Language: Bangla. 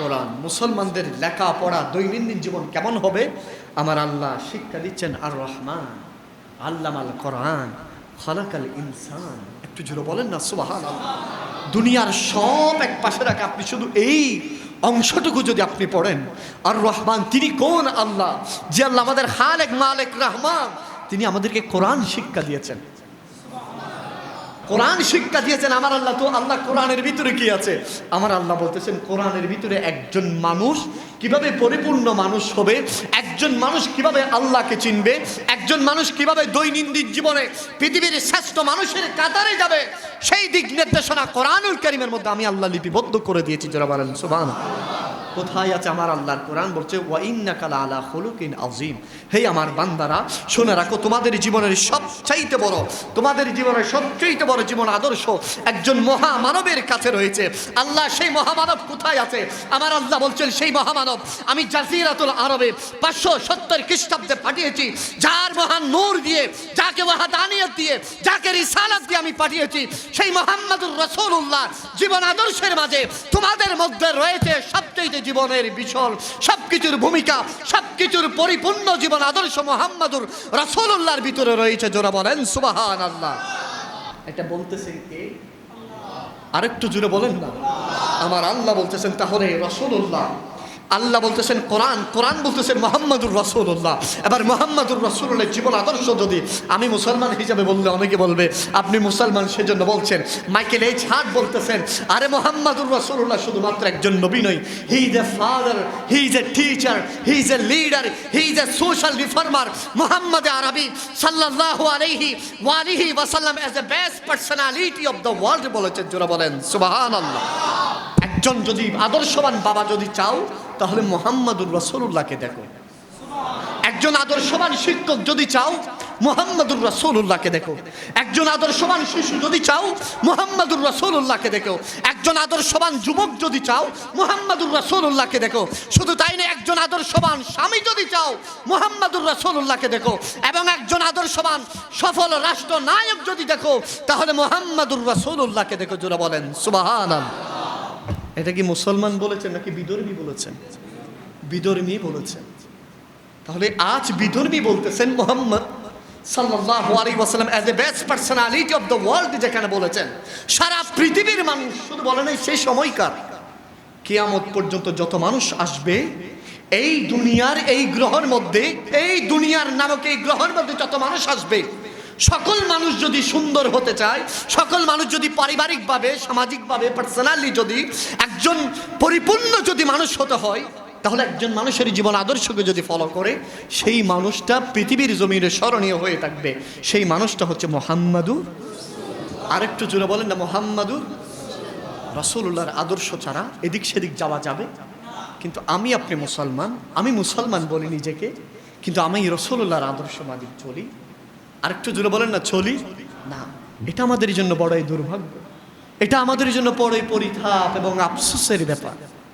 কোরআন, মুসলমানদের লেখা পড়া দৈনন্দিন জীবন কেমন হবে? আমার আল্লাহ শিক্ষা দিচ্ছেন আর রহমান আল্লামাল কোরআন, খলাকাল ইনসান। একটু জুড়ে বলেন না সুবাহান দুনিয়ার সব এক পাশে রাখে, আপনি শুধু এই অংশটুকু যদি আপনি পড়েন আর রহমান তিনি কোন আল্লাহ? যে আল্লাহ আমাদের হালেক মালেক, রহমান, তিনি আমাদেরকে কোরআন শিক্ষা দিয়েছেন। কোরআন শিক্ষা দিয়েছেন, আমার আল্লাহ তো, আল্লাহ কোরআনের ভিতরে কি আছে? আমার আল্লাহ বলতেছেন, কোরআনের ভিতরে একজন মানুষ কীভাবে পরিপূর্ণ মানুষ হবে? একজন মানুষ কীভাবে আল্লাহকে চিনবে? একজন মানুষ কীভাবে দৈনন্দিন জীবনে পৃথিবীর শ্রেষ্ঠ মানুষের কাতারে যাবে? সেই দিক নির্দেশনা কোরআনুল করিমের মধ্যে আমি আল্লাহ লিপিবদ্ধ করে দিয়েছি বলেন সুবান কোথায় আছে আমার আল্লাহর কোরআন? বলছে আলা হলুকিন আজিম হে আমার বান্দারা, শুনে রাখো, তোমাদের জীবনের সবচাইতে বড়, তোমাদের জীবনের সবচাইতে বড় জীবন আদর্শ একজন মহামানবের কাছে রয়েছে। আল্লাহ সেই মহামানব কোথায় আছে? আমার আল্লাহ বলছেন, সেই মহামানব আমি জাজিরাতুল আরবে পাঁচশো সত্তর খ্রিস্টাব্দে পাঠিয়েছি। যার মহান নূর দিয়ে, যাকে ওয়াহাদানিয়ত দিয়ে, যাকে রিসালাত দিয়ে আমি পাঠিয়েছি। সেই মোহাম্মদুর রসুল্লাহ জীবন আদর্শের মাঝে তোমাদের মধ্যে রয়েছে সবচেয়ে জীবনের বিশল সবকিছুর ভূমিকা সবকিছুর পরিপূর্ণ জীবন আদর্শ মোহাম্মদুর উল্লাহর ভিতরে রয়েছে জোরা বলেন সুবাহান আল্লাহ এটা বলতেছেন কে? আরেকটু জুড়ে বলেন না। আমার আল্লাহ বলতেছেন তাহলে রসুল্লাহ আল্লাহ বলতেছেন কোরআন কোরআন বলতেছেন মোহাম্মদুর রসুল্লাহ এবার মোহাম্মদুর রসুল্লাহ জীবন আদর্শ যদি আমি মুসলমান হিসাবে বললে অনেকে বলবে, আপনি মুসলমান সেজন্য বলছেন। মাইকেল এইচ হার্ট বলতেছেন, আরে মোহাম্মদুর রসুল্লাহ শুধুমাত্র একজন নবী নয় he is a father he is a teacher he is a leader he is a social reformer Muhammad আরবি সাল্লাল্লাহু আলাইহি ওয়ালিহি ওয়াসাল্লাম as a best personality of the world বলেছেন, জোরা বলেন, সুবহানাল্লাহ। একজন যদি আদর্শবান বাবা যদি চাও, তাহলে মোহাম্মদুর রসুল্লাহকে দেখো। একজন আদর্শবান শিক্ষক যদি চাও, মোহাম্মদুর রসুল্লাহকে দেখো। একজন আদর্শবান শিশু যদি চাও, মোহাম্মদুর রসুল্লাহকে দেখো। একজন আদর্শবান যুবক যদি চাও, মোহাম্মদুর রসুল্লাহকে দেখো। শুধু তাই না একজন আদর্শবান স্বামী যদি চাও, মোহাম্মদুর রসুল্লাহকে দেখো। এবং একজন আদর্শবান সফল রাষ্ট্র নায়ক যদি দেখো, তাহলে মোহাম্মদুর রসুল্লাহকে দেখো যারা বলেন সুবাহান এটা কি মুসলমান বলেছেন নাকি বিধর্মী বলেছেন? বিধর্মী বলেছেন। তাহলে আজ বিধর্মী বলতেছেন মোহাম্মদ সাল্লাল্লাহু আলাইহি ওয়াসাল্লাম as a best personality of the world যেখানে বলেছেন। সারা পৃথিবীর মানুষ শুধু বলে নাই, সেই সময়কার। কিয়ামত পর্যন্ত যত মানুষ আসবে, এই দুনিয়ার এই গ্রহের মধ্যে, এই দুনিয়ার নামক এই গ্রহের মধ্যে যত মানুষ আসবে সকল মানুষ যদি সুন্দর হতে চায়, সকল মানুষ যদি পারিবারিকভাবে, সামাজিকভাবে পার্সোনালি যদি একজন পরিপূর্ণ যদি মানুষ হতে হয়, তাহলে একজন মানুষের জীবন আদর্শকে যদি ফলো করে, সেই মানুষটা পৃথিবীর জমিনে স্মরণীয় হয়ে থাকবে। সেই মানুষটা হচ্ছে মোহাম্মদুর আরেকটু জোরে বলেন না মোহাম্মদুর রসুল্লাহর আদর্শ ছাড়া এদিক সেদিক যাওয়া যাবে। কিন্তু আমি আপনি মুসলমান, আমি মুসলমান বলি নিজেকে, কিন্তু আমি রসুল্লাহর আদর্শ মালিক চলি। আরেকটু জোরে বলেন না চলি না। এটা আমাদের জন্য বড়ই দুর্ভাগ্য। এটা আমাদের জন্য বড়ই পরিতাপ এবং আফসোসের ব্যাপার।